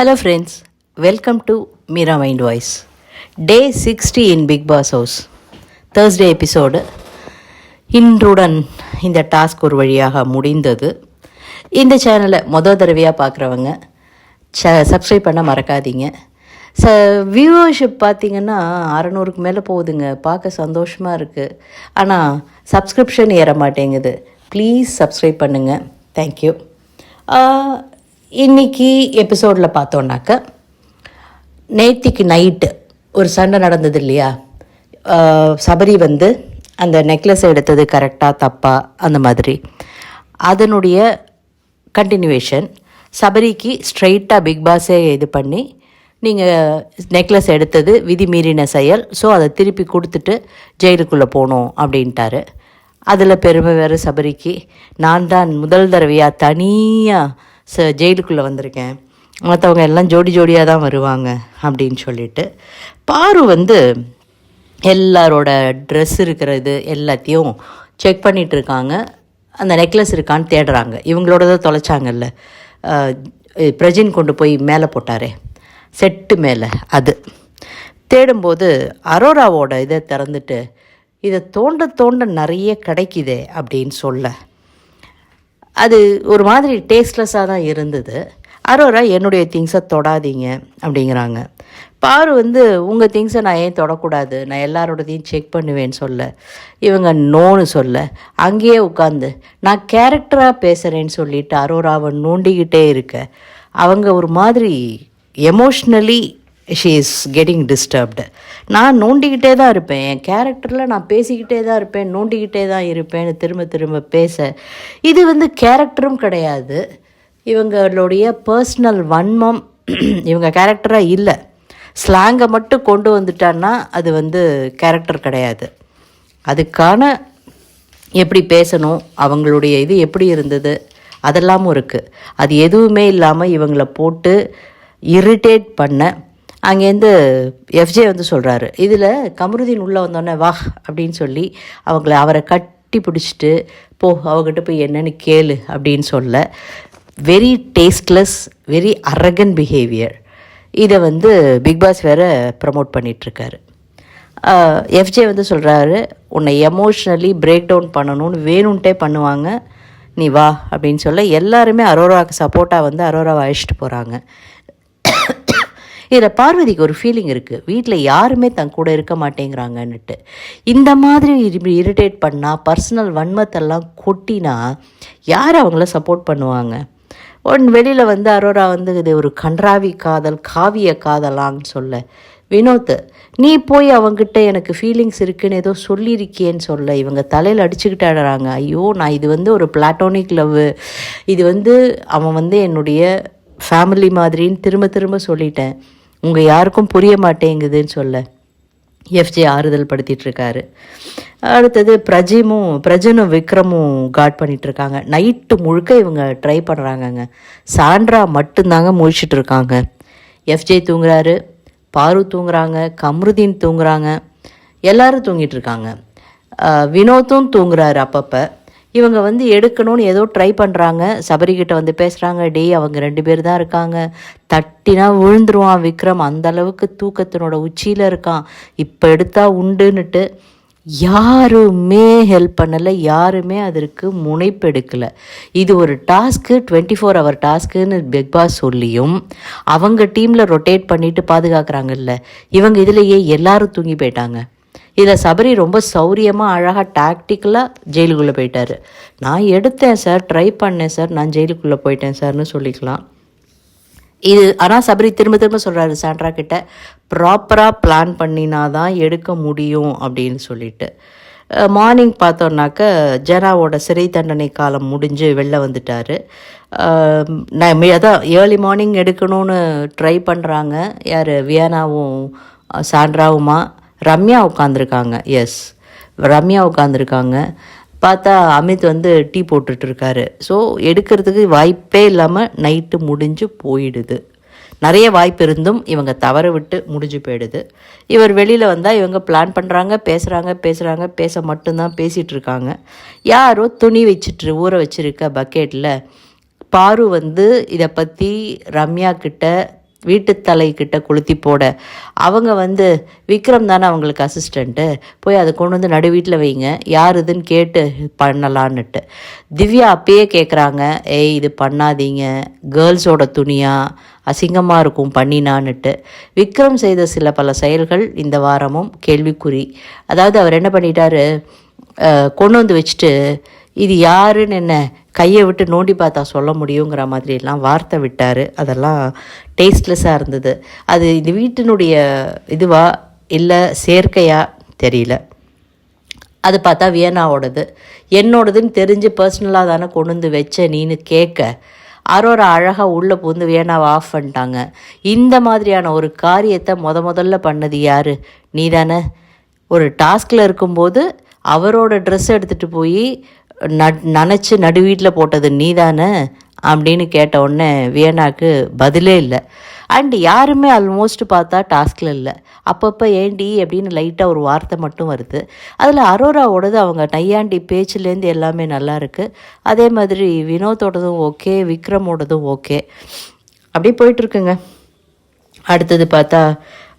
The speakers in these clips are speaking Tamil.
Hello friends welcome to Meera mind voice day sixty in Bigg Boss house Thursday episode இன்றுடன் இந்த டாஸ்க் ஒரு வழியாக முடிந்தது. இந்த சேனலை மொதல் தடவையாக பார்க்குறவங்க ச சப்ஸ்கிரைப் பண்ண மறக்காதீங்க. ச வியூவர்ஷிப் பார்த்தீங்கன்னா அறநூறுக்கு மேலே போகுதுங்க. பார்க்க சந்தோஷமாக இருக்குது ஆனால் சப்ஸ்கிரிப்ஷன் ஏற மாட்டேங்குது. ப்ளீஸ் சப்ஸ்கிரைப் பண்ணுங்கள் தேங்க்யூ இன்னைக்கு எபிசோடில் பார்த்தோன்னாக்க நேத்திக்கு நைட்டு ஒரு சண்டை நடந்தது இல்லையா? சபரி வந்து அந்த நெக்லஸ் எடுத்தது கரெக்டாக தப்பா அந்த மாதிரி. அதனுடைய கண்டினியூவேஷன் சபரிக்கு ஸ்ட்ரைட்டாக பிக் பாஸே இது பண்ணி நீங்கள் நெக்லஸ் எடுத்தது விதி மீறின செயல் ஸோ அதை திருப்பி கொடுத்துட்டு ஜெயிலுக்குள்ளே போகணும் அப்படின்ட்டாரு. அதில் பெருமை வேறு சபரிக்கு. நான் தான் முதல் தடவையாக தனியாக ச ஜெயிலுக்குள்ளே வந்திருக்கேன். மற்றவங்க எல்லாம் ஜோடி ஜோடியாக தான் வருவாங்க அப்படின்னு சொல்லிட்டு. பாரு வந்து எல்லாரோட ட்ரெஸ் இருக்கிறது எல்லாத்தையும் செக் பண்ணிகிட்ருக்காங்க இருக்காங்க. அந்த நெக்லஸ் இருக்கான்னு தேடுறாங்க. இவங்களோட தான் தொலைச்சாங்கல்ல பிரஜின் கொண்டு போய் மேலே போட்டாரே. செட்டு மேலே அது. தேடும்போது அரோராவோட இதை திறந்துட்டு இதை தோண்ட தோண்ட நிறைய கிடைக்குதே அப்படின்னு சொல்ல. அது ஒரு மாதிரி டேஸ்ட்லெஸ்ஸாக தான் இருந்தது. அரோரா என்னுடைய திங்ஸை தொடாதீங்க அப்படிங்கிறாங்க. பாரு வந்து உங்கள் திங்ஸை நான் ஏன் தொடக்கூடாது? நான் எல்லாரோடதையும் செக் பண்ணுவேன்னு சொல்ல. இவங்க நோன்னு சொல்ல. அங்கேயே உட்காந்து நான் கேரக்டராக பேசுகிறேன்னு சொல்லிட்டு அரோராவை நோண்டிக்கிட்டே இருக்க. அவங்க ஒரு மாதிரி emotionally she is getting disturbed நான் நோண்டிக்கிட்டே தான் இருப்பேன். என் கேரக்டரில் நான் பேசிக்கிட்டே தான் இருப்பேன். நோண்டிக்கிட்டே தான் இருப்பேன்னு திரும்ப திரும்ப பேச. இது வந்து கேரக்டரும் கிடையாது. இவங்களுடைய பர்சனல் வன்மம் இவங்க கேரக்டராக இல்லை. ஸ்லாங்கை மட்டும் கொண்டு வந்துட்டான்னா அது வந்து கேரக்டர் கிடையாது. அதுக்கான எப்படி பேசணும் அவங்களுடைய இது எப்படி இருந்தது அதெல்லாமும் இருக்குது அது எதுவுமே இல்லாமல் இவங்களை போட்டு இரிட்டேட் பண்ண அங்கேருந்து எஃப்ஜே வந்து சொல்கிறாரு இதில் கமருதீன் உள்ளே வந்தோடனே வா அப்படின்னு சொல்லி அவங்கள அவரை கட்டி பிடிச்சிட்டு போ அவகிட்ட போய் என்னன்னு கேளு அப்படின்னு சொல்ல. Very tasteless very arrogant behaviour இதை வந்து பிக் பாஸ் வேறு ப்ரமோட் பண்ணிகிட்ருக்காரு எஃப்ஜே வந்து சொல்கிறாரு உன்னை எமோஷ்னலி பிரேக் டவுன் பண்ணணும்னு வேணும்ன்ட்டே பண்ணுவாங்க. நீ வா அப்படின்னு சொல்ல. எல்லாருமே அரோராவுக்கு சப்போர்ட்டாக வந்து அரோராவை அழைச்சிட்டு போகிறாங்க இதில் பார்வதிக்கு ஒரு ஃபீலிங் இருக்குது வீட்டில் யாருமே தன் கூட இருக்க மாட்டேங்கிறாங்கன்னுட்டு. இந்த மாதிரி இரிட்டேட் பண்ணால் பர்சனல் வன்மத்தெல்லாம் கொட்டினா யார் அவங்கள சப்போர்ட் பண்ணுவாங்க? ஒன் வெளியில் வந்து அரோரா வந்து இது ஒரு கன்றாவி காதல் காவிய காதலான்னு சொல்ல. வினோத் நீ போய் அவங்கிட்ட எனக்கு ஃபீலிங்ஸ் இருக்குன்னு ஏதோ சொல்லியிருக்கியேன்னு சொல்ல. இவங்க தலையில் அடிச்சுக்கிட்டு ஆடுறாங்க ஐயோ நான் இது வந்து ஒரு பிளாட்டோனிக் லவ் இது வந்து அவன் வந்து என்னுடைய ஃபேமிலி மாதிரின்னு திரும்ப திரும்ப சொல்லிட்டேன். உங்கள் யாருக்கும் புரிய மாட்டேங்குதுன்னு சொல்ல எஃப்ஜே ஆறுதல் படுத்திகிட்ருக்காரு அடுத்தது பிரஜிமும் பிரஜனும் விக்ரமும் காட் பண்ணிகிட்ருக்காங்க நைட்டு முழுக்க இவங்க ட்ரை பண்ணுறாங்கங்க சாண்ட்ரா மட்டும்தாங்க முழிச்சிட்டு இருக்காங்க எஃப்ஜே தூங்குறாரு பாரு தூங்குறாங்க கம்ருதீன் தூங்குறாங்க எல்லாரும் தூங்கிட்டு இருக்காங்க வினோத்தும் தூங்குறாரு அப்பப்போ. இவங்க வந்து எடுக்கணும்னு ஏதோ ட்ரை பண்ணுறாங்க சபரிக்கிட்ட வந்து பேசுகிறாங்க டேய் அவங்க ரெண்டு பேர் தான் இருக்காங்க. தட்டினா விழுந்துருவான் விக்ரம். அந்த அளவுக்கு தூக்கத்தினோட உச்சியில் இருக்கான். இப்போ எடுத்தா உண்டுன்னுட்டு யாருமே ஹெல்ப் பண்ணலை. யாருமே அதற்கு முனைப்பு எடுக்கலை. இது ஒரு டாஸ்க்கு டுவெண்ட்டி ஃபோர் ஹவர் டாஸ்க்குன்னு பிக் பாஸ் சொல்லியும் அவங்க டீமில் ரொட்டேட் பண்ணிட்டு பாதுகாக்கிறாங்கல்ல. இவங்க இதுலேயே எல்லாரும் தூங்கி போயிட்டாங்க. இதில் சபரி ரொம்ப சௌரியமாக அழகாக டாக்டிக்கலாக ஜெயிலுக்குள்ளே போயிட்டாரு. நான் எடுத்தேன் சார் ட்ரை பண்ணேன் சார் நான் ஜெயிலுக்குள்ளே போயிட்டேன் சார்னு சொல்லிக்கலாம். இது ஆனால் சபரி திரும்ப திரும்ப சொல்கிறாரு சாண்ட்ரா கிட்ட. ப்ராப்பராக பிளான் பண்ணினா தான் எடுக்க முடியும் அப்படின்னு சொல்லிட்டு. மார்னிங் பார்த்தோன்னாக்க ஜனாவோட சிறை தண்டனை காலம் முடிஞ்சு வெளில வந்துட்டார். நான் அதான் ஏர்லி மார்னிங் எடுக்கணும்னு ட்ரை பண்ணுறாங்க யார் வியானாவும் சாண்ட்ராவுமா. ரம்யா உட்காந்துருக்காங்க எஸ் ரம்யா உட்காந்துருக்காங்க பார்த்தா அமித் வந்து டீ போட்டுட்ருக்காரு. ஸோ எடுக்கிறதுக்கு வாய்ப்பே இல்லாமல் நைட்டு முடிஞ்சு போயிடுது. நிறைய வாய்ப்பு இருந்தும் இவங்க தவற விட்டு முடிஞ்சு போயிடுது. இவர் வெளியில் வந்தால் இவங்க பிளான் பண்ணுறாங்க பேசுகிறாங்க பேசுகிறாங்க பேச மட்டும்தான் பேசிகிட்டு இருக்காங்க யாரோ துணி வச்சுட்டு ஊற வச்சுருக்க பக்கெட்டில் பாரு வந்து இதை பற்றி ரம்யா கிட்ட வீட்டு தலைக்கிட்ட கொளுத்தி போட. அவங்க வந்து விக்ரம் தானே அவங்களுக்கு அசிஸ்டண்ட்டு போய் அதை கொண்டு வந்து நடு வீட்டில் வைங்க. யார் இதுன்னு கேட்டு பண்ணலான்னுட்டு. திவ்யா அப்பயே கேட்குறாங்க ஏய் இது பண்ணாதீங்க. கேர்ள்ஸோட துணியா? அசிங்கமாக இருக்கும் பண்ணினான்னுட்டு. விக்ரம் செய்த சில பல செயல்கள் இந்த வாரமும் கேள்விக்குறி. அதாவது அவர் என்ன பண்ணிட்டாரு? கொண்டு வந்து வச்சுட்டு இது யாருன்னு என்ன? கையை விட்டு நோண்டி பார்த்தா சொல்ல முடியுங்கிற மாதிரிலாம் வார்த்தை விட்டார். அதெல்லாம் டேஸ்ட்லெஸ்ஸாக இருந்தது. அது இந்த வீட்டினுடைய இதுவா இல்லை செயற்கையாக தெரியல. அது பார்த்தா வியனாவோடது என்னோடதுன்னு தெரிஞ்சு பர்சனலாக தானே கொண்டு வந்து வச்ச நீன்னு கேட்க. அரோரா அழகாக உள்ளே புகுந்து வேணாவை ஆஃப் பண்ணிட்டாங்க. இந்த மாதிரியான ஒரு காரியத்தை முத முதல்ல பண்ணது யார்? நீ தானே ஒரு டாஸ்கில் இருக்கும்போது அவரோட ட்ரெஸ் எடுத்துகிட்டு போய் நனைச்சி நடு வீட்டில் போட்டது நீ தானே அப்படின்னு கேட்ட உடனே வியனாக்கு பதிலே இல்லை. அண்ட் யாருமே ஆல்மோஸ்ட் பார்த்தா டாஸ்கில் இல்லை. அப்பப்போ ஏண்டி அப்படின்னு லைட்டாக ஒரு வார்த்தை மட்டும் வருது. அதில் அரோராவோடது அவங்க நையாண்டி பேச்சுலேருந்து எல்லாமே நல்லா இருக்குது அதே மாதிரி வினோத்தோடதும் ஓகே விக்ரமோடதும் ஓகே அப்படியே போயிட்டுருக்குங்க அடுத்தது பார்த்தா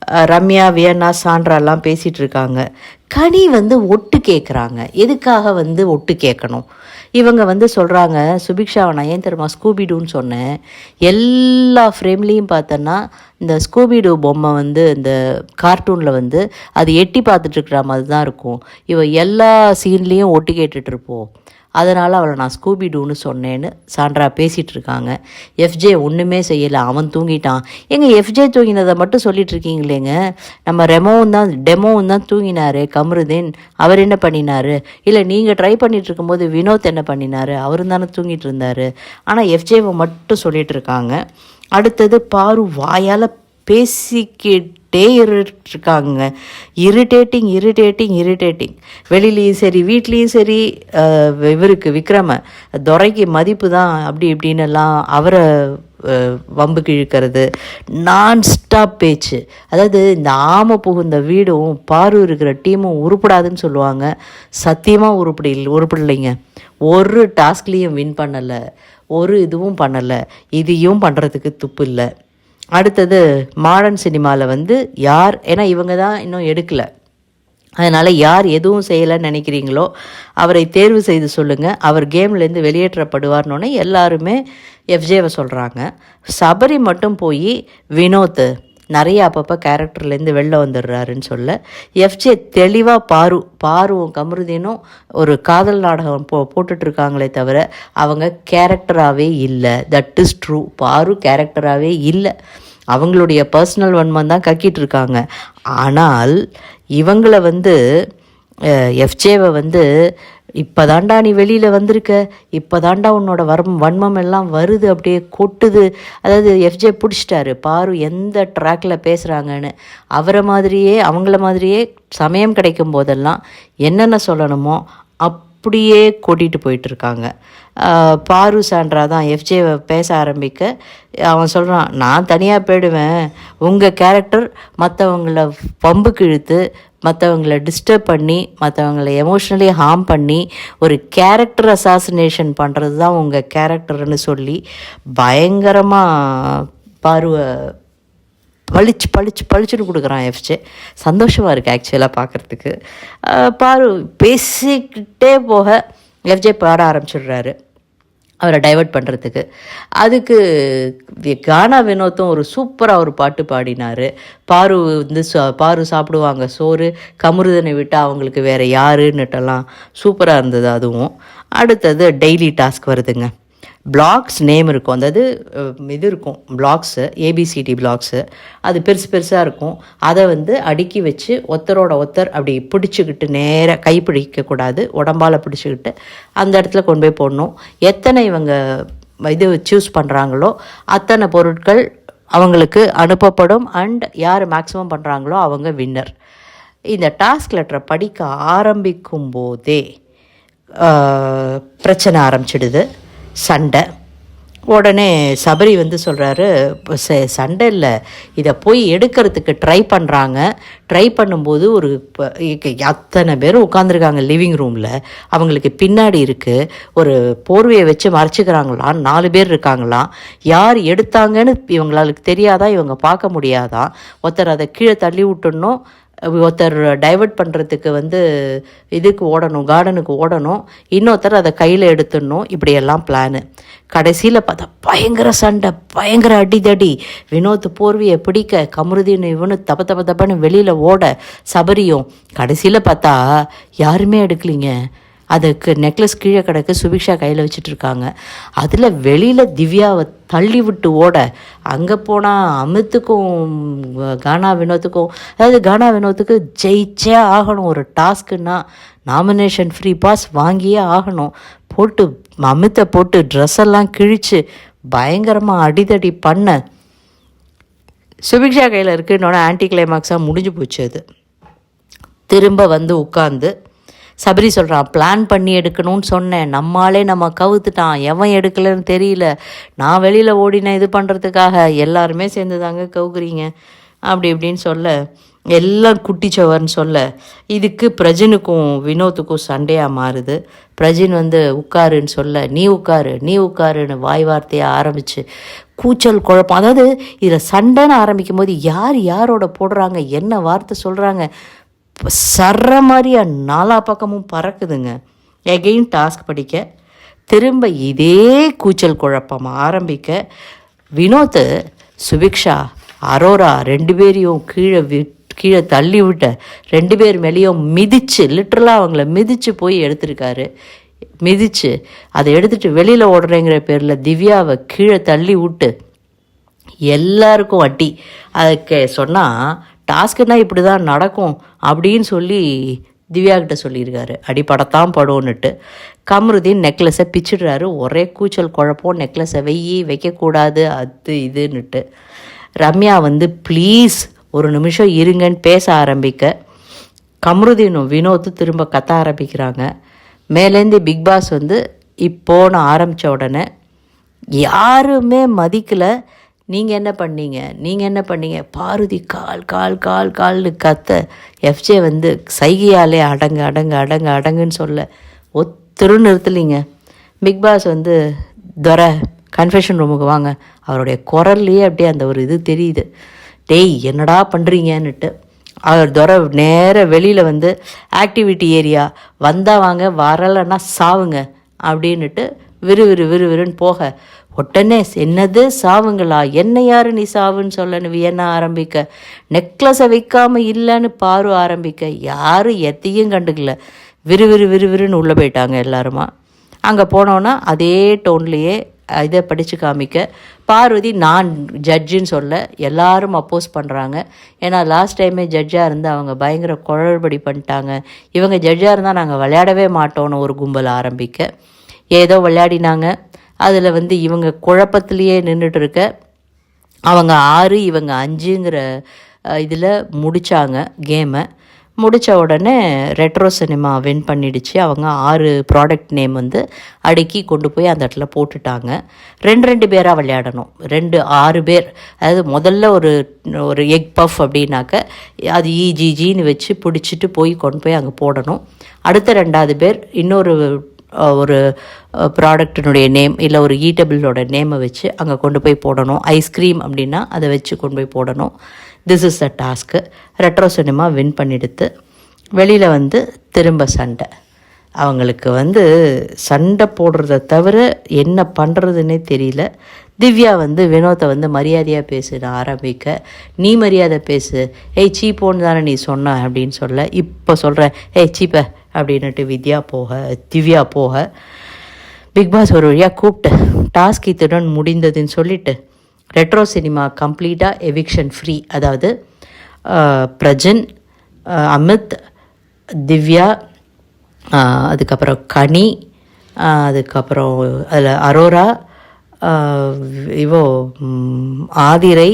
ரம்யா வியன்னா சான்றாலாம் பேசிகிட்டு இருக்காங்க கனி வந்து ஒட்டு கேட்குறாங்க எதுக்காக வந்து ஒட்டு கேட்கணும் இவங்க வந்து சொல்கிறாங்க சுபிக்ஷாவை நான் ஏன் தெரியுமா ஸ்கூபிடூன்னு சொன்னேன். எல்லா ஃப்ரேம்லேயும் பார்த்தோன்னா இந்த ஸ்கூபிடூ பொம்மை வந்து இந்த கார்ட்டூனில் வந்து அது எட்டி பார்த்துட்ருக்குற மாதிரி தான் இருக்கும். இவ எல்லா சீன்லேயும் ஒட்டு கேட்டுட்ருப்போம் அதனால் அவளை நான் ஸ்கூபி டூன்னு சொன்னேன்னு சாண்ட்ரா பேசிகிட்டு இருக்காங்க. எஃப்ஜே ஒன்றுமே செய்யலை. அவன் தூங்கிட்டான். எங்கள் எஃப்ஜே தூங்கினதை மட்டும் சொல்லிட்டு இருக்கீங்களேங்க? நம்ம ரெமோவும் தான் டெமோவும் தான் தூங்கினாரு. கமருதீன் அவர் என்ன பண்ணினாரு? இல்லை நீங்கள் ட்ரை பண்ணிட்டு இருக்கும்போது வினோத் என்ன பண்ணினார்? அவரும் தானே தூங்கிட்டு இருந்தார். ஆனால் எஃப்ஜேவை மட்டும் சொல்லிட்டு இருக்காங்க. அடுத்தது பாரு வாயால் பேசிக்கிட்டே இருக்காங்க இரிட்டேட்டிங் இரிட்டேட்டிங் இரிட்டேட்டிங் வெளியிலையும் சரி வீட்லேயும் சரி இவருக்கு விக்ரம துறைக்கு மதிப்பு தான் அப்படி இப்படின்னு எல்லாம் அவரை வம்புக்கு இழுக்கிறது நான் ஸ்டாப் பேச்சு. அதாவது இந்த ஆமை புகுந்த வீடும் பாரு இருக்கிற டீமும் உருப்படாதுன்னு சொல்லுவாங்க. சத்தியமாக உருப்படி உருப்படலைங்க. ஒரு டாஸ்க்லேயும் வின் பண்ணலை. ஒரு இதுவும் பண்ணலை. இதையும் பண்ணுறதுக்கு துப்பு இல்லை. அடுத்தது மாடர்ன் சினிமாவில் வந்து யார் ஏன்னா இவங்க தான் இன்னும் எடுக்கலை. அதனால் யார் எதுவும் செய்யலைன்னு நினைக்கிறீங்களோ அவரை தேர்வு செய்து சொல்லுங்கள் அவர் கேம்லேருந்து வெளியேற்றப்படுவார்னோடனே எல்லாருமே எஃப்ஜேவை சொல்கிறாங்க சபரி மட்டும் போய் வினோத் நிறைய அப்பப்போ கேரக்டர்லேருந்து வெளில வந்துடுறாருன்னு சொல்ல. எஃப்ஜே தெளிவாக பாரு பாருவும் கமருதீனும் ஒரு காதல் நாடகம் போ போட்டுட்ருக்காங்களே தவிர அவங்க கேரக்டராகவே இல்லை. தட் இஸ் ட்ரூ பாரு கேரக்டராகவே இல்லை. அவங்களுடைய பர்சனல் வன்மம் தான் கக்கிட்டு இருக்காங்க ஆனால் இவங்கள வந்து எஃப்ஜேவை வந்து இப்போ தாண்டா நீ வெளியில் வந்திருக்க. இப்போ தாண்டா உன்னோட வர்மம் வன்மம் எல்லாம் வருது அப்படியே கொட்டுது. அதாவது எஃப்ஜே பிடிச்சிட்டாரு. பாரு எந்த ட்ராக்கில் பேசுகிறாங்கன்னு அவரை மாதிரியே அவங்கள மாதிரியே சமயம் கிடைக்கும் போதெல்லாம் என்னென்ன சொல்லணுமோ அப்படியே கொட்டிட்டு போயிட்டுருக்காங்க பாரு சான்றா தான் எஃப்ஜேவை பேச ஆரம்பிக்க. அவன் சொல்கிறான் நான் தனியாக போயிடுவேன். உங்கள் கேரக்டர் மற்றவங்கள பம்புக்கு இழுத்து மற்றவங்கள டிஸ்டர்ப் பண்ணி மற்றவங்கள எமோஷ்னலி ஹார்ம் பண்ணி ஒரு கேரக்டர் அசாசினேஷன் பண்ணுறது தான் உங்கள் கேரக்டர்னு சொல்லி பயங்கரமாக பார்வை பளிச்சு பளிச்சு பளிச்சுன்னு கொடுக்குறான் எஃப்ஜே சந்தோஷமாக இருக்குது ஆக்சுவலாக பார்க்குறதுக்கு பாரு பேசிக்கிட்டே போக எஃப்ஜே பாட ஆரம்பிச்சிடுறாரு. அவரை டைவர்ட் பண்ணுறதுக்கு அதுக்கு கானா வினோத்தும் ஒரு சூப்பராக ஒரு பாட்டு பாடினார். பாரு வந்து பாரு சாப்பிடுவாங்க சோறு. கமுருதனை விட்டு அவங்களுக்கு வேறு யாருன்னுட்டெல்லாம் சூப்பராக இருந்தது அதுவும். அடுத்தது டெய்லி டாஸ்க் வருதுங்க. பிளாக்ஸ் நேம் இருக்கும். அதாவது இது இருக்கும். பிளாக்ஸு ஏபிசிடி பிளாக்ஸு அது பெருசு பெருசாக இருக்கும். அதை வந்து அடுக்கி வச்சு ஒத்தரோட ஒத்தர் அப்படி பிடிச்சிக்கிட்டு நேராக கை பிடிக்கக்கூடாது உடம்பால் பிடிச்சிக்கிட்டு அந்த இடத்துல கொண்டு போய் போடணும். எத்தனை இவங்க இது சூஸ் பண்ணுறாங்களோ அத்தனை பொருட்கள் அவங்களுக்கு அனுப்பப்படும். அண்ட் யார் மேக்ஸிமம் பண்ணுறாங்களோ அவங்க வின்னர் இந்த டாஸ்க் லெட்டரை படிக்க ஆரம்பிக்கும் போதே பிரச்சனை ஆரம்பிச்சிடுது. சண்டை. உடனே சபரி வந்து சொல்கிறாரு சண்டை இல்லை. இதை போய் எடுக்கிறதுக்கு ட்ரை பண்ணுறாங்க ட்ரை பண்ணும்போது ஒரு அத்தனை பேரும் உட்காந்துருக்காங்க லிவிங் ரூமில் அவங்களுக்கு பின்னாடி இருக்குது ஒரு போர்வையை வச்சு மறைச்சிக்கிறாங்களாம். நாலு பேர் இருக்காங்களாம். யார் எடுத்தாங்கன்னு இவங்களுக்கு தெரியாதா? இவங்க பார்க்க முடியாதான் ஒருத்தர் அதை கீழே தள்ளி விட்டுடணும். ஒருத்தர் டைவர்ட் பண்ணுறதுக்கு வந்து இதுக்கு ஓடணும் கார்டனுக்கு ஓடணும். இன்னொருத்தர் அதை கையில் எடுத்துடணும். இப்படியெல்லாம் பிளானு கடைசியில் பார்த்தா பயங்கர சண்டை பயங்கர அடிதடி. வினோத் போர்வியை பிடிக்க கமருதீன் இவனு தப்ப தப்ப தப்பன்னு வெளியில் ஓட சபரியும். கடைசியில் பார்த்தா யாருமே எடுக்கலிங்க. அதுக்கு நெக்லஸ் கீழே கிடக்கு சுபிக்ஷா கையில் வச்சுட்டு இருக்காங்க அதில் வெளியில் திவ்யாவை தள்ளி விட்டு ஓட அங்கே போனால் அமித்துக்கும் கானா வினோத்துக்கும் அதாவது கானா வினோத்துக்கு ஜெயிச்சே ஆகணும். ஒரு டாஸ்க்குன்னா நாமினேஷன் ஃப்ரீ பாஸ் வாங்கியே ஆகணும். போட்டு அமித்தை போட்டு ட்ரெஸ் எல்லாம் கிழித்து பயங்கரமாக அடிதடி பண்ண சுபிக்ஷா கையில் இருக்குன்னொன்னே ஆன்டி கிளைமாக்ஸாக முடிஞ்சு போச்சு அது. திரும்ப வந்து உட்காந்து சபரி சொல்கிறான் பிளான் பண்ணி எடுக்கணும்னு சொன்னேன். நம்மாலே நம்ம கவுத்துட்டான். எவன் எடுக்கலைன்னு தெரியல. நான் வெளியில் ஓடினேன் இது பண்ணுறதுக்காக எல்லாருமே சேர்ந்து தாங்க கவுக்குறீங்க. அப்படி இப்படின்னு சொல்ல எல்லாம் குட்டிச்சவர்னு சொல்ல இதுக்கு பிரஜனுக்கும் வினோத்துக்கும் சண்டையாக மாறுது. பிரஜின் வந்து உட்காருன்னு சொல்ல நீ உட்காரு நீ உட்காருன்னு வாய் வார்த்தையாக ஆரம்பித்து கூச்சல் குழப்பம். அதாவது இதில் சண்டைன்னு ஆரம்பிக்கும் போது யார் யாரோட போடுறாங்க என்ன வார்த்தை சொல்கிறாங்க சர்ற மாதிரியா நாலா பக்கமும் பறக்குதுங்க. எகெயின் டாஸ்க் படிக்க திரும்ப இதே கூச்சல் குழப்பம் ஆரம்பிக்க வினோத் சுபிக்ஷா அரோரா ரெண்டு பேரையும் கீழே வி கீழே தள்ளி விட்ட ரெண்டு பேர் மேலேயும் மிதிச்சு லிட்ரலாக அவங்கள மிதித்து போய் எடுத்திருக்காரு. மிதிச்சு அதை எடுத்துட்டு வெளியில் ஓடுறேங்கிற பேரில் திவ்யாவை கீழே தள்ளி விட்டு எல்லாருக்கும் வட்டி. அதுக்கு சொன்னால் டாஸ்க்குன்னா இப்படி தான் நடக்கும் அப்படின்னு சொல்லி திவ்யா கிட்ட சொல்லியிருக்காரு. அடிப்படத்தான் படும்னுட்டு. கமருதீன் நெக்லஸை பிச்சிடுறாரு. ஒரே கூச்சல் குழப்பம் நெக்லஸை வெயி வைக்கக்கூடாது அது இதுன்னுட்டு. ரம்யா வந்து ப்ளீஸ் ஒரு நிமிஷம் இருங்கன்னு பேச ஆரம்பிக்க. கமருதீனும் வினோத்து திரும்ப கத்த ஆரம்பிக்கிறாங்க. மேலேருந்து பிக் பாஸ் வந்து இப்போன்னு ஆரம்பித்த உடனே யாருமே மதிக்கலை. நீங்கள் என்ன பண்ணீங்க? நீங்கள் என்ன பண்ணீங்க? பாரதி கால் கால் கால் கால்னு கத்த எஃப்ஜே வந்து சைகையாலே அடங்கு அடங்கு அடங்கு அடங்குன்னு சொல்ல ஒத்தரும் நிறுத்தலைங்க. பிக் பாஸ் வந்து துர கன்ஃபெஷன் ரூமுக்கு வாங்க. அவருடைய குரல்லையே அப்படியே அந்த ஒரு இது தெரியுது. டேய் என்னடா பண்ணுறீங்கன்னுட்டு அவர் துர நேர வெளியில் வந்து ஆக்டிவிட்டி ஏரியா வந்தால் வாங்க வரலைன்னா சாவுங்க. அப்படின்னுட்டு விறுவிறு விறுவிறுன்னு போக. உடனே என்னது? சாவுங்களா? என்ன யாரு நீ சாவுன்னு சொல்லணும் வியன்னா ஆரம்பிக்க? நெக்லஸை வைக்காம இல்லைன்னு பாரு ஆரம்பிக்க. யாரும் எத்தையும் கண்டுக்கல. விறுவிறு விறுவிறுன்னு உள்ளே போயிட்டாங்க எல்லாருமா. அங்கே போனோன்னா அதே டோன்லேயே இதை படித்து காமிக்க. பார்வதி நான் ஜட்ஜுன்னு சொல்ல எல்லாரும் அப்போஸ் பண்ணுறாங்க ஏன்னா லாஸ்ட் டைமே ஜட்ஜாக இருந்து அவங்க பயங்கர குழல்படி பண்ணிட்டாங்க. இவங்க ஜட்ஜாக இருந்தால் நாங்கள் விளையாடவே மாட்டோன்னு ஒரு கும்பல் ஆரம்பிக்க. ஏதோ விளையாடினாங்க. அதில் வந்து இவங்க குழப்பத்திலேயே நின்றுட்டு இருக்க அவங்க ஆறு இவங்க அஞ்சுங்கிற இதில் முடித்தாங்க கேமை முடித்த உடனே ரெட்ரோ சினிமா வின் பண்ணிடுச்சு. அவங்க ஆறு ப்ராடக்ட் நேம் வந்து அடுக்கி கொண்டு போய் அந்த இடத்துல போட்டுட்டாங்க. ரெண்டு ரெண்டு பேராக விளையாடணும். ரெண்டு ஆறு பேர். அதாவது முதல்ல ஒரு ஒரு எக் பஃப் அப்படின்னாக்க அது இஜிஜின்னு வச்சு பிடிச்சிட்டு போய் கொண்டு போய் அங்கே போடணும். அடுத்த ரெண்டாவது பேர் இன்னொரு ஒரு ப்ராடக்டினுடைய நேம் இல்லை ஒரு ஈட்டபிளோட நேமை வச்சு அங்கே கொண்டு போய் போடணும். ஐஸ்கிரீம் அப்படின்னா அதை வச்சு கொண்டு போய் போடணும். This is the task retro cinema win பண்ணிடுத்து. வெளியில் வந்து திரும்ப சண்டை. அவங்களுக்கு வந்து சண்டை போடுறத தவிர என்ன பண்ணுறதுன்னே தெரியல. திவ்யா வந்து வினோத்தை வந்து மரியாதையாக பேசு நான் ஆரம்பிக்க. நீ மரியாதை பேசு. ஏய் சீப்போன்னு தானே நீ சொன்ன? அப்படின்னு சொல்ல. இப்போ சொல்கிறேன் ஏய் சீப்பை அப்படின்னுட்டு வித்யா போக திவ்யா போக பிக் பாஸ் ஒரு வழியாக கூப்பிட்டு டாஸ்க் இத்துடன் முடிந்ததுன்னு சொல்லிட்டு ரெட்ரோ சினிமா கம்ப்ளீட்டாக எவிக்ஷன் ஃப்ரீ அதாவது பிரஜன் அமித் திவ்யா அதுக்கப்புறம் கனி அதுக்கப்புறம் அதில் அரோரா இவோ ஆதிரை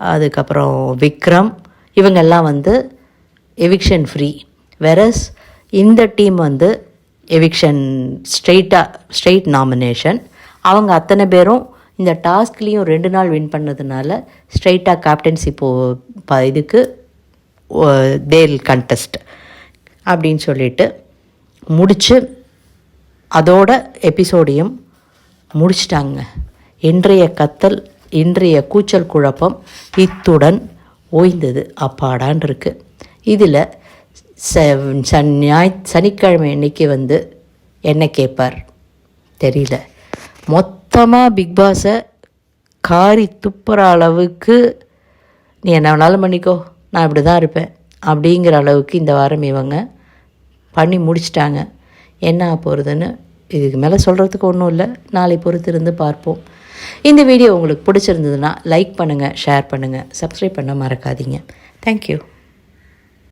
அதுக்கப்புறம் விக்ரம் இவங்கெல்லாம் வந்து எவிக்ஷன் ஃப்ரீ வெரஸ் இந்த டீம் வந்து எவிக்ஷன் ஸ்ட்ரெயிட்டாக ஸ்ட்ரெயிட் நாமினேஷன் அவங்க அத்தனை பேரும் இந்த டாஸ்க்லேயும் ரெண்டு நாள் வின் பண்ணதுனால ஸ்ட்ரெயிட்டாக கேப்டன்சி போ ப இதுக்கு தேல் கண்டெஸ்ட் அப்படின்னு சொல்லிட்டு முடித்து அதோட எபிசோடையும் முடிச்சிட்டாங்க. இன்றைய கத்தல் இன்றைய கூச்சல் குழப்பம் இத்துடன் ஓய்ந்தது. அப்பாடான் இருக்குது இதில் சன் ஞாய் சனிக்கிழமை அன்னைக்கு வந்து என்ன கேட்பார் தெரியல. மொத்தமாக பிக் பாஸை காரி துப்புற அளவுக்கு நீ என்ன வேணாலும் பண்ணிக்கோ. நான் இப்படி தான் இருப்பேன். அப்படிங்கிற அளவுக்கு இந்த வாரம் இவங்க பண்ணி முடிச்சிட்டாங்க. என்ன போகிறதுன்னு இதுக்கு மேலே சொல்கிறதுக்கு ஒன்றும் இல்லை. நாளை பொறுத்து இருந்து பார்ப்போம். இந்த வீடியோ உங்களுக்கு பிடிச்சிருந்ததுன்னா லைக் பண்ணுங்கள் ஷேர் பண்ணுங்கள் சப்ஸ்கிரைப் பண்ண மறக்காதீங்க. தேங்க்யூ